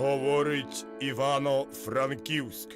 Говорить Івано-Франківськ.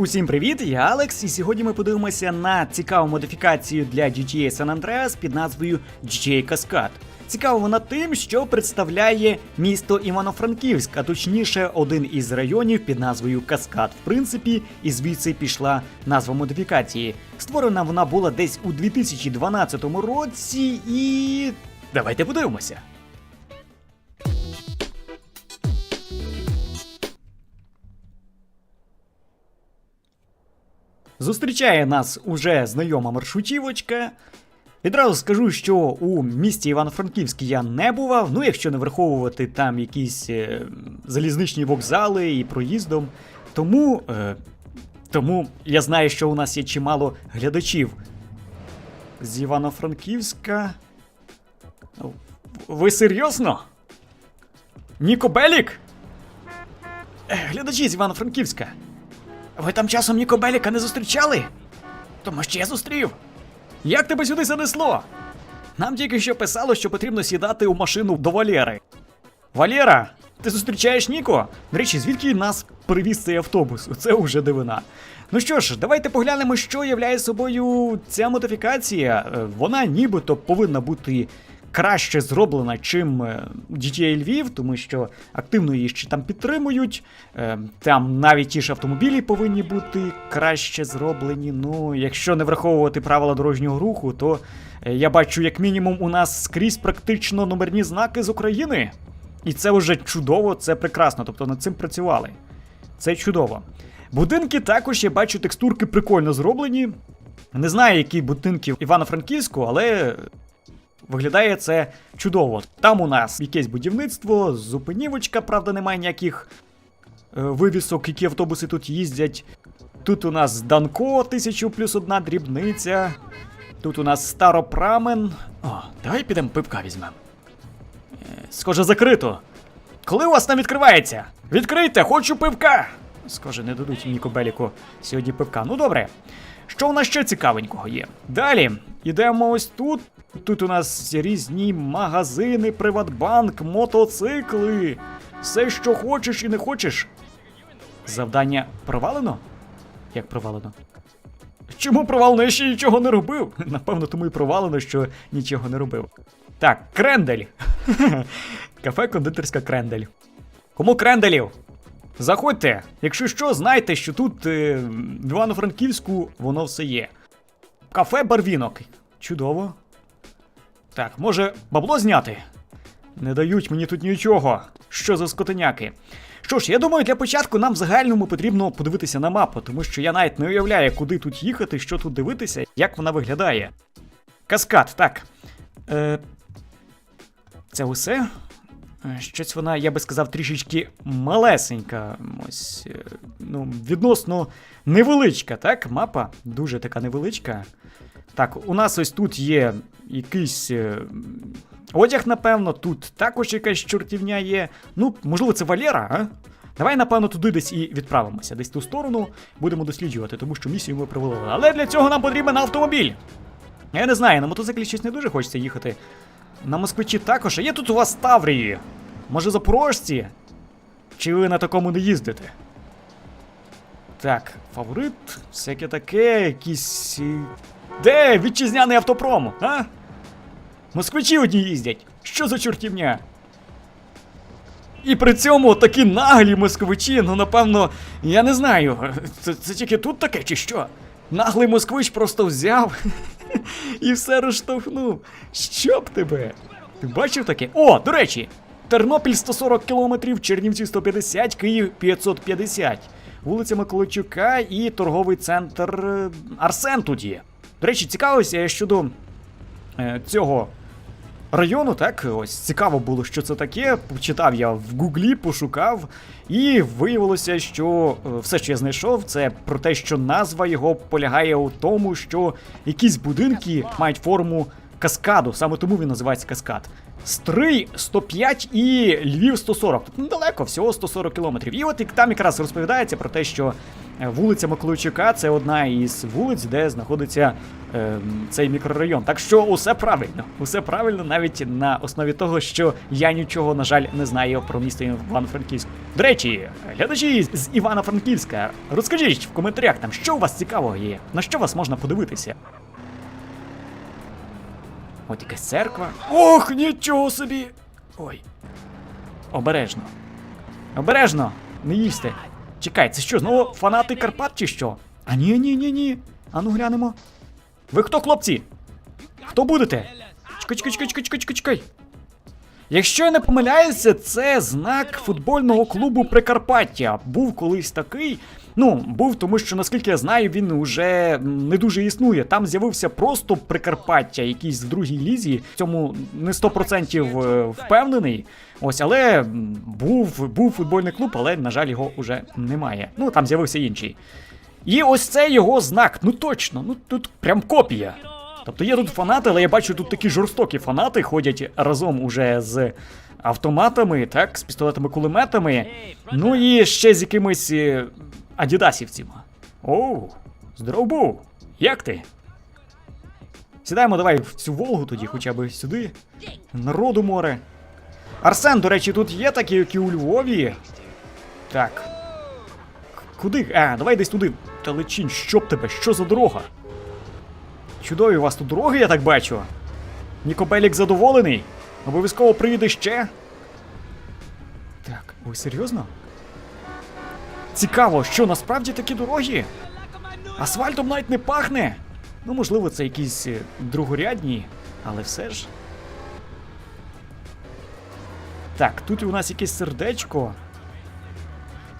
Усім привіт, я Алекс, і сьогодні ми подивимося на цікаву модифікацію для GTA San Andreas під назвою GTA Cascade. Цікава вона тим, що представляє місто Івано-Франківськ, а точніше один із районів під назвою Каскад. В принципі, і звідси пішла назва модифікації. Створена вона була десь у 2012 році, і давайте подивимося. Зустрічає нас уже знайома маршрутівочка. Відразу скажу, що у місті Івано-Франківськ я не бував, ну якщо не враховувати там якісь е, залізничні вокзали і проїздом. Тому, е, тому я знаю, що у нас є чимало глядачів з Івано-Франківська. Ви серйозно? Ніко Белік? Е, Глядачі з Івано-Франківська. Ви там часом Ніко Беліка не зустрічали? Тому що я зустрів. Як тебе сюди занесло? Нам тільки що писало, що потрібно сідати у машину до Валєри. Валєра, ти зустрічаєш Ніко? До речі, звідки нас привіз цей автобус? Це уже дивина. Ну що ж, давайте поглянемо, що являє собою ця модифікація. Е, Вона нібито повинна бути краще зроблена, чим е, GTA Львів, тому що активно її ще там підтримують. Е, Там навіть ті ж автомобілі повинні бути краще зроблені. Ну, якщо не враховувати правила дорожнього руху, то е, я бачу, як мінімум, у нас скрізь практично номерні знаки з України. І це вже чудово, це прекрасно. Тобто над цим працювали. Це чудово. Будинки також я бачу, текстурки прикольно зроблені. Не знаю, які будинки Івано-Франківську, але виглядає це чудово. Там у нас якесь будівництво, зупинівочка, правда, немає ніяких е, вивісок, які автобуси тут їздять. Тут у нас Данко, 1000 плюс одна дрібниця. Тут у нас Старопрамен. О, давай підемо пивка візьмемо. Е, Схоже, закрито. Коли у вас там відкривається? Відкрийте, хочу пивка! Схоже, не дадуть Ніко Беліку сьогодні пивка. Ну добре. Що у нас ще цікавенького є? Далі йдемо ось тут. Тут у нас різні магазини, Приватбанк, мотоцикли. Все, що хочеш і не хочеш. Завдання провалено? Як провалено? Чому провалено? Я ще нічого не робив. Напевно, тому і провалено, що нічого не робив. Так, крендель. Кафе кондитерська крендель. Кому кренделів? Заходьте. Якщо що, знайте, що тут е, в Івано-Франківську воно все є. Кафе Барвінок. Чудово. Так, може, бабло зняти? Не дають мені тут нічого. Що за скотиняки? Що ж, я думаю, для початку нам в загальному потрібно подивитися на мапу, тому що я навіть не уявляю, куди тут їхати, що тут дивитися, як вона виглядає. Каскад, так. Е, це усе? Щось вона, я би сказав, трішечки малесенька. Ось, е, ну, відносно невеличка, так? Мапа дуже така невеличка. Так, у нас ось тут є якийсь е, одяг, напевно, тут також якась чортівня є. Ну, можливо, це Валера, а? Давай, напевно, туди десь і відправимося. Десь ту сторону будемо досліджувати, тому що місію ми провалили. Але для цього нам потрібен автомобіль. Я не знаю, на мотоциклі щось не дуже хочеться їхати. На москвичі також. А є тут у вас Таврії? Може, запорожці? Чи ви на такому не їздите? Так, фаворит, всяке таке, якісь. е, Де вітчизняний автопром, а? Москвичі одні їздять. Що за чортівня? І при цьому такі наглі москвичі, ну напевно, я не знаю, це, це тільки тут таке чи що? Наглий москвич просто взяв і все розштовхнув. Що б тебе? Ти бачив таке? О, до речі, Тернопіль 140 км, Чернівці 150, Київ 550. Вулиця Миколайчука і торговий центр е, Арсен тут є. До речі, цікавився я щодо е, цього району, так, ось цікаво було, що це таке. Почитав я в гуглі, пошукав, і виявилося, що е, все, що я знайшов, це про те, що назва його полягає у тому, що якісь будинки мають форму каскаду, саме тому він називається каскад. Стрий 105 і Львів 140. Тут недалеко, всього 140 кілометрів. І от там якраз розповідається про те, що е, вулиця Миколайчука це одна із вулиць, де знаходиться е, цей мікрорайон. Так що усе правильно, усе правильно, навіть на основі того, що я нічого, на жаль, не знаю про місто Івано-Франківськ. До речі, глядачі з Івано-Франківська, розкажіть в коментарях там, що у вас цікавого є, на що вас можна подивитися. От якась церква. Ох, нічого собі! Ой. Обережно. Обережно! Не їсти. Чекай, це що, знову фанати Карпат чи що? А ні, ні, ні, ні. Ану глянемо. Ви хто, хлопці? Хто будете? Чекай, чекай, чекай, чекай, чекай, чекай, чекай. Якщо я не помиляюся, це знак футбольного клубу Прикарпаття. Був колись такий. Ну, був, тому що, наскільки я знаю, він уже не дуже існує. Там з'явився просто Прикарпаття, якийсь в другій лізі. В цьому не 100% е, впевнений. Ось, але був, був футбольний клуб, але, на жаль, його вже немає. Ну, там з'явився інший. І ось це його знак. Ну точно, ну тут прям копія. Тобто є тут фанати, але я бачу, тут такі жорстокі фанати ходять разом уже з автоматами, так, з пістолетами-кулеметами. Ну і ще з якимись е, адідасівцями. Оу, здоров. Як ти? Сідаємо давай в цю Волгу тоді, хоча б сюди. Народу море. Арсен, до речі, тут є такі, які у Львові. Так. Куди? А, давай десь туди. Телечінь, щоб тебе, що за дорога? Чудові у вас тут дороги, я так бачу. Нікобелік задоволений. Обов'язково приїде ще. Так, ви серйозно? Цікаво, що насправді такі дороги? Асфальтом навіть не пахне. Ну, можливо, це якісь е, другорядні, але все ж. Так, тут у нас якесь сердечко.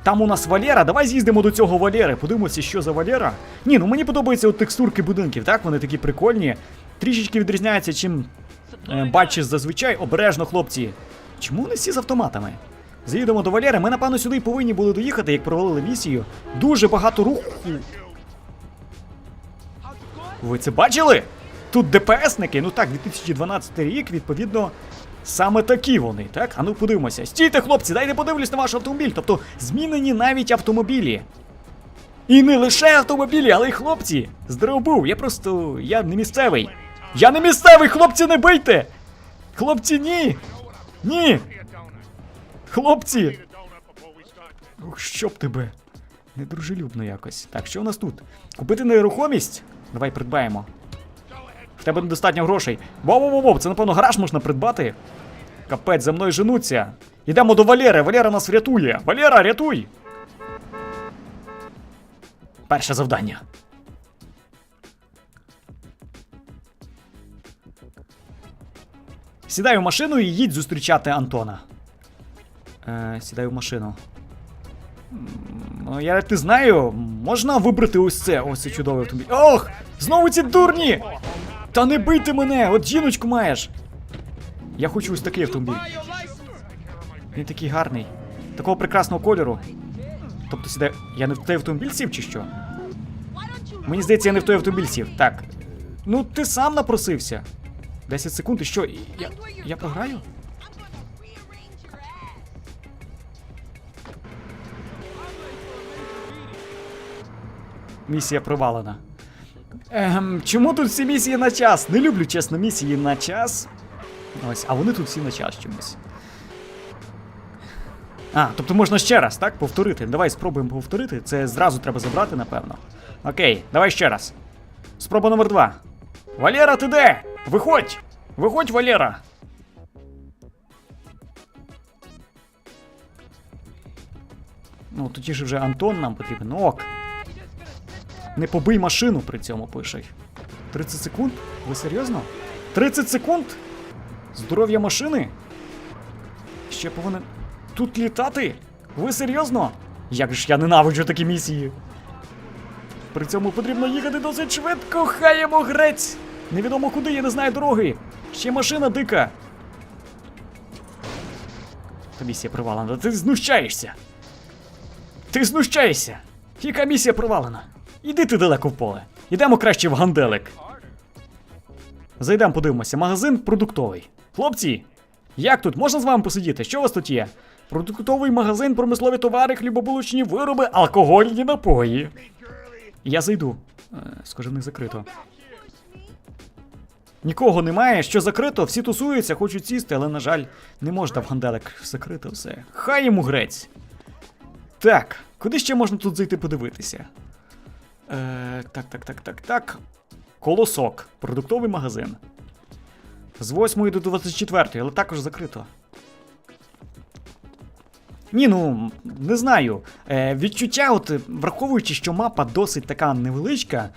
Там у нас Валера. Давай з'їздимо до цього Валери. Подивимося, що за Валера. Ні, ну мені подобаються от текстурки будинків, так? Вони такі прикольні. Трішечки відрізняються, чим е, бачиш зазвичай. Обережно, хлопці. Чому вони всі з автоматами? Заїдемо до Валери. Ми, напевно, сюди повинні були доїхати, як провалили місію. Дуже багато руху. Ви це бачили? Тут ДПСники, ну так, 2012 рік, відповідно, саме такі вони, так? А ну подивимося. Стійте, хлопці, дайте подивлюсь на ваш автомобіль. Тобто змінені навіть автомобілі. І не лише автомобілі, але й хлопці. Здоров був, я просто. я не місцевий. Я не місцевий, хлопці, не бийте! Хлопці, ні! Ні! Хлопці! Ух, щоб тебе. Недружелюбно якось. Так, що у нас тут? Купити нерухомість? Давай придбаємо. В тебе недостатньо грошей. Воу-воу-воу, це напевно гараж можна придбати. Капець, за мною женуться. Йдемо до Валери. Валера нас врятує. Валера, рятуй! Перше завдання. Сідай в машину і їдь зустрічати Антона. Е, сідай в машину. Ну, я ти знаю, можна вибрати ось це, ось це чудовий автомобіль. Ох! Знову ці дурні! Та не бийте мене! От жіночку маєш! Я хочу ось такий автомобіль. Він такий гарний. Такого прекрасного кольору. Тобто сідай. Я не в той автомобіль сів чи що? Мені здається, я не в той автомобіль сів. Так. Ну, ти сам напросився. 10 секунд і що? Я, я програю? Місія провалена. Ем, чому тут всі місії на час? Не люблю, чесно, місії на час. Ось, а вони тут всі на час чомусь. А, тобто можна ще раз, так? Повторити. Давай спробуємо повторити. Це зразу треба забрати, напевно. Окей, давай ще раз. Спроба номер два. Валера, ти де? Виходь! Виходь, Валера! Ну, тоді ж вже Антон нам потрібен. Ок. Не побий машину при цьому пише. 30 секунд? Ви серйозно? 30 секунд? Здоров'я машини? Ще повинен тут літати? Ви серйозно? Як ж я ненавиджу такі місії. При цьому потрібно їхати досить швидко, хаємо грець! Невідомо куди, я не знаю дороги. Ще машина дика. Та місія провалена, ти знущаєшся. Ти знущаєшся. Яка місія провалена? Іди ти далеко в поле. Ідемо краще в ганделик. Зайдемо, подивимося. Магазин продуктовий. Хлопці, як тут? Можна з вами посидіти? Що у вас тут є? Продуктовий магазин, промислові товари, хлібобулочні вироби, алкогольні напої. Я зайду. Е, в них закрито. Нікого немає, що закрито, всі тусуються, хочуть сісти, але, на жаль, не можна в ганделик закрито все. Хай йому грець. Так, куди ще можна тут зайти подивитися? Е, так, так, так, так, так. Колосок. Продуктовий магазин. З 8 до 24, але також закрито. Ні, ну не знаю. Е, відчуття, от е, враховуючи, що мапа досить така невеличка,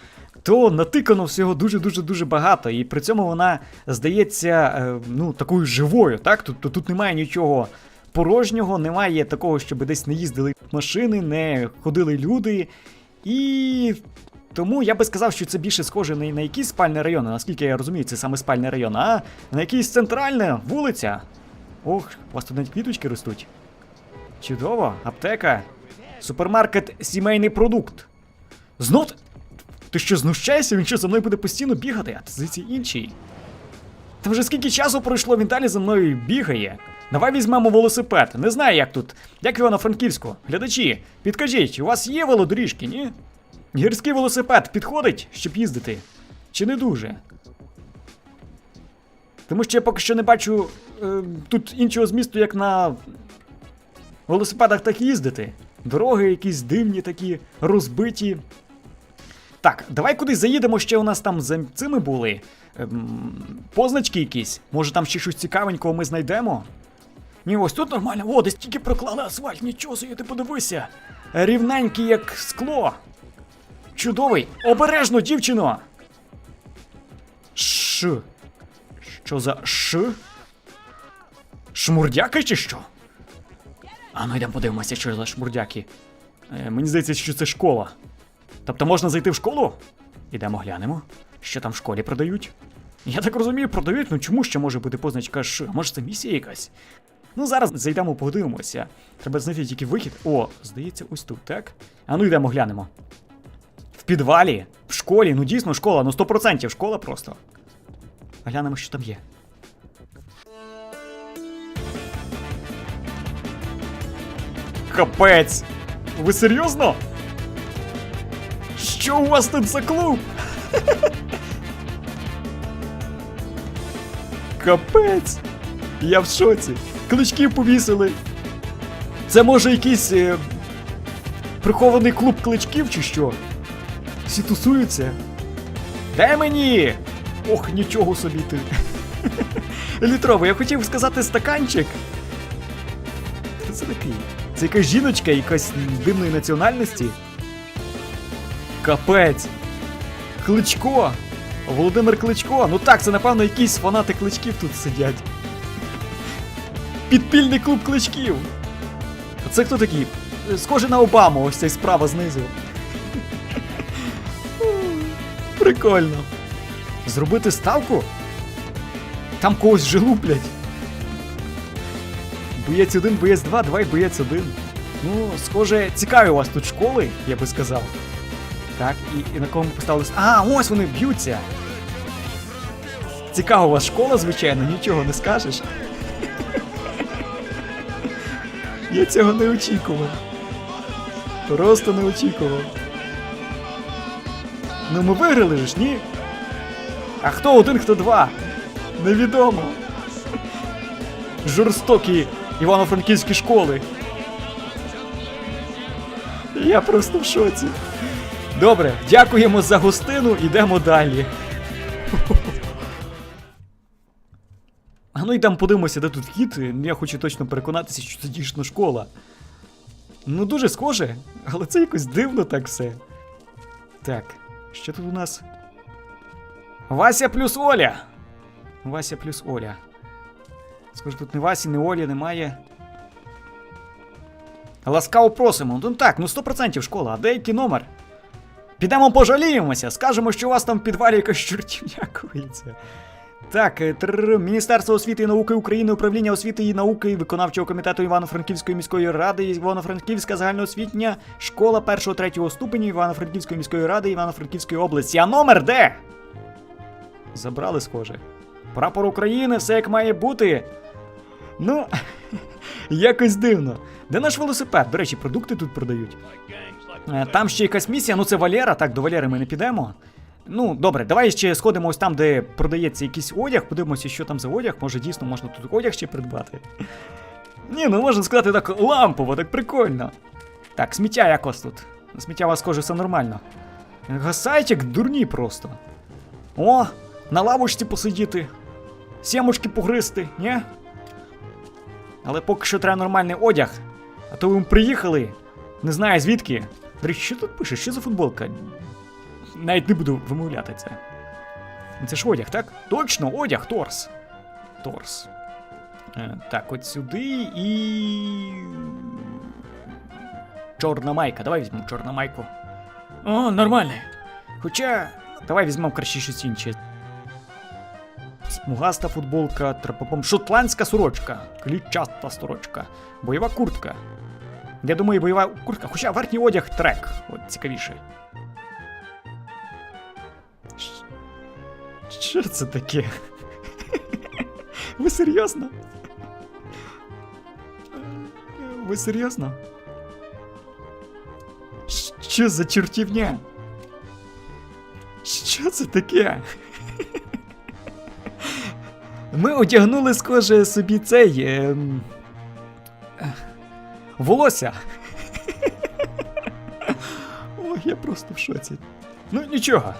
то натикано всього дуже-дуже дуже багато, і при цьому вона здається е, ну, такою живою, так? Тобто тут немає нічого порожнього, немає такого, щоб десь не їздили машини, не ходили люди. І тому я би сказав, що це більше схоже не на якісь спальні райони, наскільки я розумію, це саме спальний район, а на якийсь центральна вулиця. Ох, у вас тут навіть квіточки ростуть. Чудово, аптека. Супермаркет сімейний продукт. Знов. ти- що знущаєшся? Він що за мною буде постійно бігати, а ти здається інший. Та вже скільки часу пройшло, він далі за мною бігає. Давай візьмемо велосипед. Не знаю, як тут. Як його на Франківську. Глядачі, підкажіть, у вас є велодоріжки, ні? Гірський велосипед підходить, щоб їздити? Чи не дуже? Тому що я поки що не бачу е, тут іншого змісту, як на велосипедах так їздити. Дороги якісь дивні такі, розбиті. Так, давай кудись заїдемо, ще у нас там за цими були. Ем, позначки якісь. Може там ще щось цікавенького ми знайдемо? Ні, ось тут нормально. О, десь тільки проклали асфальт, нічого собі, ти подивися. Рівненький, як скло. Чудовий. Обережно, дівчино. Ш. Що за Ш? Шмурдяки чи що? А ну йдемо подивимося, що за шмурдяки. Е, мені здається, що це школа. Тобто можна зайти в школу? Ідемо глянемо, що там в школі продають. Я так розумію, продають, ну чому ще може бути позначка Ш? Може це місія якась? Ну зараз зайдемо, подивимося. Треба знайти тільки вихід. О, здається, ось тут, так? А ну йдемо глянемо. В підвалі, в школі, ну дійсно школа, ну 100% школа просто. Глянемо, що там є. Капець! Ви серйозно? Що у вас тут за клуб? Капець! Я в шоці. Клички повісили. Це може якийсь е, прихований клуб кличків чи що? Всі тусуються. Дай мені! Ох, нічого собі ти. Літровий, я хотів сказати стаканчик. Хто це такий? Це якась жіночка, якась дивної національності. Капець. Кличко. Володимир Кличко. Ну так, це напевно якісь фанати кличків тут сидять. Підпільний клуб кличків. Це хто такий? Схоже на Обаму, ось цей справа знизу. Прикольно. Зробити ставку? Там когось вже луплять. Боєць один, боєць два, давай боєць один. Ну, схоже, цікаві у вас тут школи, я би сказав. Так, і, і на кого ми поставили. А, ось вони б'ються. Цікава у вас школа, звичайно, нічого не скажеш. Я цього не очікував. Просто не очікував. Ну ми виграли ж, ні? А хто один, хто два? Невідомо. Жорстокі івано-франківські школи. Я просто в шоці. Добре, дякуємо за гостину, йдемо далі. Ну йдемо подивимося, де тут вхід. Я хочу точно переконатися, що це дійсно школа. Ну, дуже схоже, але це якось дивно так все. Так, що тут у нас? Вася плюс Оля. Вася плюс Оля. Схоже, тут ні Васі, ні Олі немає. Ласкаво просимо. Ну так, ну 100% школа, а де який номер? Підемо пожаліємося, скажемо, що у вас там в підвалі якась чортівня коїться. Так, е, трррр, Міністерство освіти і науки України, управління освіти і науки, виконавчого комітету Івано-Франківської міської ради, Івано-Франківська загальноосвітня школа 1-3 ступеню Івано-Франківської міської ради Івано-Франківської області. А номер де? Забрали, схоже. Прапор України, все як має бути. Ну, якось дивно. Де наш велосипед? До речі, продукти тут продають. Е, Там ще якась місія, ну це Валера, так, до Валери ми не підемо. Ну, добре, давай ще сходимо ось там, де продається якийсь одяг, подивимося, що там за одяг. Може, дійсно можна тут одяг ще придбати. Ні, ну можна сказати так лампово, так прикольно. Так, сміття якось тут. Сміття у вас схоже, все нормально. Гасайчик дурні просто. О, на лавочці посидіти. Сімушки погризти, ні? Але поки що треба нормальний одяг. А то ви приїхали, не знаю звідки. Що тут пише? Що за футболка? Навіть не буду вимовляти це. Це ж одяг, так? Точно, одяг, торс. Торс. Е, так, от сюди і. Чорна майка. Давай візьмемо чорну майку. О, нормально. Хоча. Давай візьмемо краще щось інше. Смугаста футболка, трапопом. Шотландська сорочка. Клітчаста сорочка. Бойова куртка. Я думаю, бойова куртка. Хоча верхній одяг трек. От цікавіше. Що це таке? Ви серйозно? Ви серйозно? Що за чортівня? Що це таке? Ми одягнули, схоже, собі цей. Е, Волосся. Ой, я просто в шоці. Ну нічого.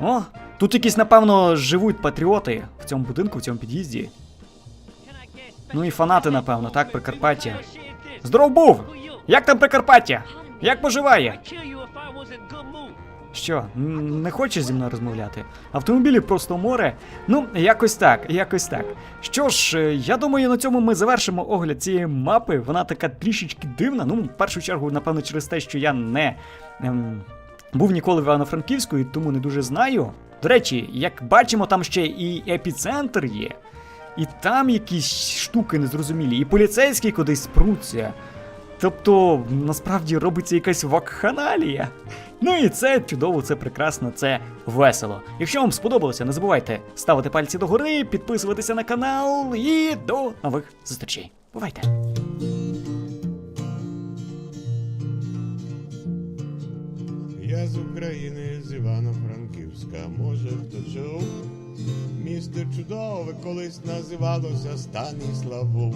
О, тут якісь, напевно, живуть патріоти в цьому будинку, в цьому під'їзді. Ну і фанати, напевно, так, Прикарпаття. Здоров був! Як там Прикарпаття? Як поживає? Що, не хочеш зі мною розмовляти? Автомобілів просто море. Ну, якось так, якось так. Що ж, е, я думаю, на цьому ми завершимо огляд цієї мапи. Вона така трішечки дивна. Ну, в першу чергу, напевно, через те, що я не ем, був ніколи в Івано-Франківську і тому не дуже знаю. До речі, як бачимо, там ще і епіцентр є. І там якісь штуки незрозумілі, і поліцейські кудись спруться. Тобто, насправді робиться якась вакханалія. Ну і це чудово, це прекрасно, це весело. Якщо вам сподобалося, не забувайте ставити пальці догори, підписуватися на канал і до нових зустрічей. Бувайте! Я з України, з Івано-Франківська, може хто чув. Місто чудове колись називалося Станіславу.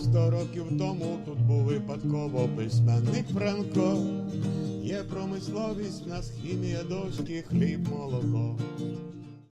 Сто років тому тут був випадково письменник Франко. Є промисловість, в нас хімія, дошки, хліб, молоко.